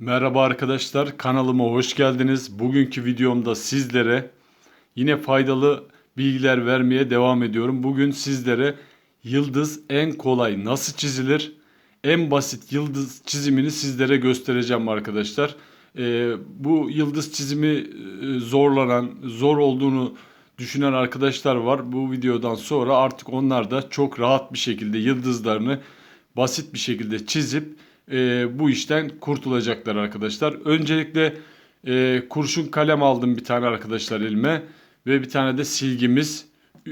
Merhaba arkadaşlar, kanalıma hoş geldiniz. Bugünkü videomda sizlere yine faydalı bilgiler vermeye devam ediyorum. Bugün sizlere yıldız en kolay nasıl çizilir, en basit yıldız çizimini sizlere göstereceğim arkadaşlar. Ee, bu yıldız çizimi e, zorlanan, zor olduğunu düşünen arkadaşlar var. Bu videodan sonra artık onlar da çok rahat bir şekilde yıldızlarını basit bir şekilde çizip e, bu işten kurtulacaklar arkadaşlar. Öncelikle e, kurşun kalem aldım bir tane arkadaşlar elime ve bir tane de silgimiz. E,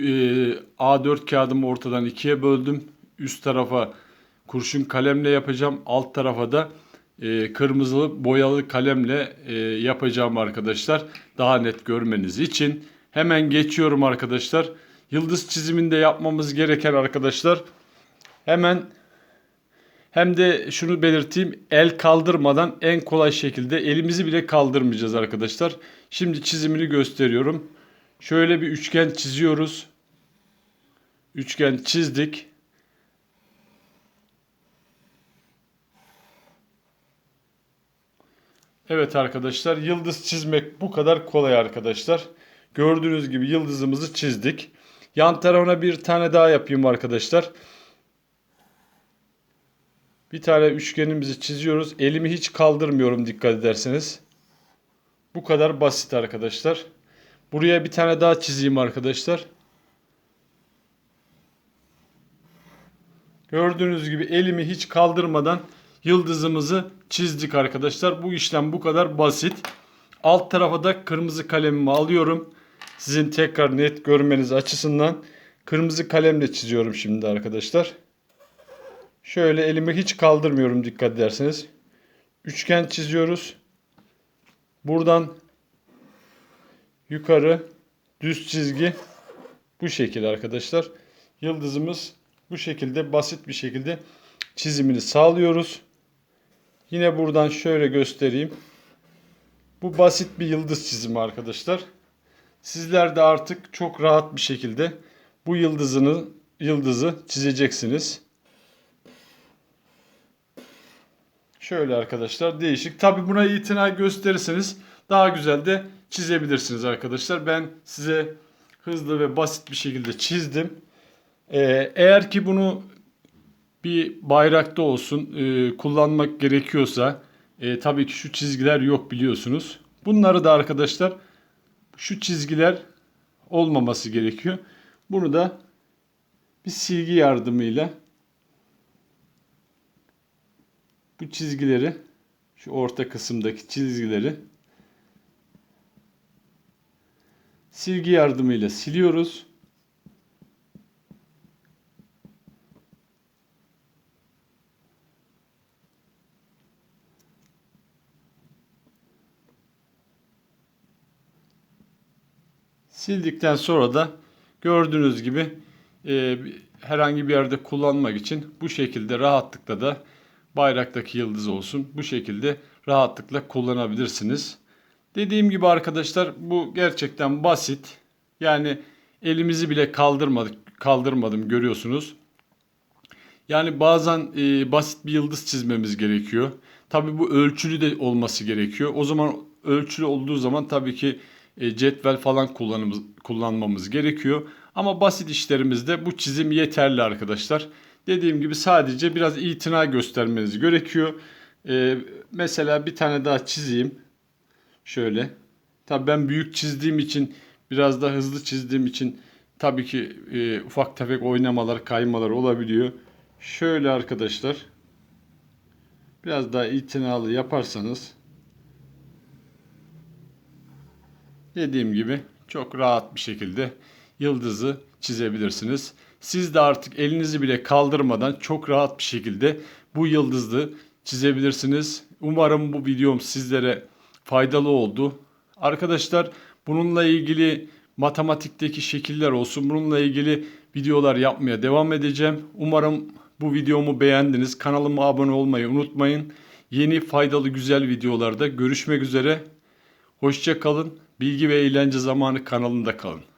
A4 kağıdımı ortadan ikiye böldüm. Üst tarafa kurşun kalemle yapacağım. Alt tarafa da e, kırmızılı boyalı kalemle e, yapacağım arkadaşlar. Daha net görmeniz için. Hemen geçiyorum arkadaşlar. Yıldız çiziminde yapmamız gereken arkadaşlar hemen hem de şunu belirteyim el kaldırmadan en kolay şekilde elimizi bile kaldırmayacağız arkadaşlar. Şimdi çizimini gösteriyorum. Şöyle bir üçgen çiziyoruz. Üçgen çizdik. Evet arkadaşlar yıldız çizmek bu kadar kolay arkadaşlar. Gördüğünüz gibi yıldızımızı çizdik. Yan tarafına bir tane daha yapayım arkadaşlar. Bir tane üçgenimizi çiziyoruz. Elimi hiç kaldırmıyorum dikkat ederseniz. Bu kadar basit arkadaşlar. Buraya bir tane daha çizeyim arkadaşlar. Gördüğünüz gibi elimi hiç kaldırmadan yıldızımızı çizdik arkadaşlar. Bu işlem bu kadar basit. Alt tarafa da kırmızı kalemimi alıyorum. Sizin tekrar net görmeniz açısından kırmızı kalemle çiziyorum şimdi arkadaşlar. Şöyle elimi hiç kaldırmıyorum dikkat ederseniz. Üçgen çiziyoruz. Buradan yukarı düz çizgi bu şekil arkadaşlar. Yıldızımız bu şekilde basit bir şekilde çizimini sağlıyoruz. Yine buradan şöyle göstereyim. Bu basit bir yıldız çizimi arkadaşlar. Sizler de artık çok rahat bir şekilde bu yıldızını yıldızı çizeceksiniz. Şöyle arkadaşlar değişik. Tabi buna itina gösterirseniz daha güzel de çizebilirsiniz arkadaşlar. Ben size hızlı ve basit bir şekilde çizdim. Ee, eğer ki bunu bir bayrakta olsun e, kullanmak gerekiyorsa e, tabii ki şu çizgiler yok biliyorsunuz. Bunları da arkadaşlar şu çizgiler olmaması gerekiyor. Bunu da bir silgi yardımıyla bu çizgileri şu orta kısımdaki çizgileri silgi yardımıyla siliyoruz. Sildikten sonra da gördüğünüz gibi e, herhangi bir yerde kullanmak için bu şekilde rahatlıkla da bayraktaki yıldız olsun. Bu şekilde rahatlıkla kullanabilirsiniz. Dediğim gibi arkadaşlar bu gerçekten basit. Yani elimizi bile kaldırmadık, kaldırmadım görüyorsunuz. Yani bazen e, basit bir yıldız çizmemiz gerekiyor. Tabi bu ölçülü de olması gerekiyor. O zaman ölçülü olduğu zaman tabii ki e, cetvel falan kullanımız, kullanmamız gerekiyor. Ama basit işlerimizde bu çizim yeterli arkadaşlar. Dediğim gibi sadece biraz itina göstermeniz gerekiyor. Ee, mesela bir tane daha çizeyim. Şöyle. Tabii ben büyük çizdiğim için biraz da hızlı çizdiğim için tabii ki e, ufak tefek oynamalar, kaymalar olabiliyor. Şöyle arkadaşlar. Biraz daha itinalı yaparsanız dediğim gibi çok rahat bir şekilde yıldızı çizebilirsiniz. Siz de artık elinizi bile kaldırmadan çok rahat bir şekilde bu yıldızı çizebilirsiniz. Umarım bu videom sizlere faydalı oldu. Arkadaşlar bununla ilgili matematikteki şekiller olsun. Bununla ilgili videolar yapmaya devam edeceğim. Umarım bu videomu beğendiniz. Kanalıma abone olmayı unutmayın. Yeni faydalı güzel videolarda görüşmek üzere. Hoşça kalın. Bilgi ve eğlence zamanı kanalında kalın.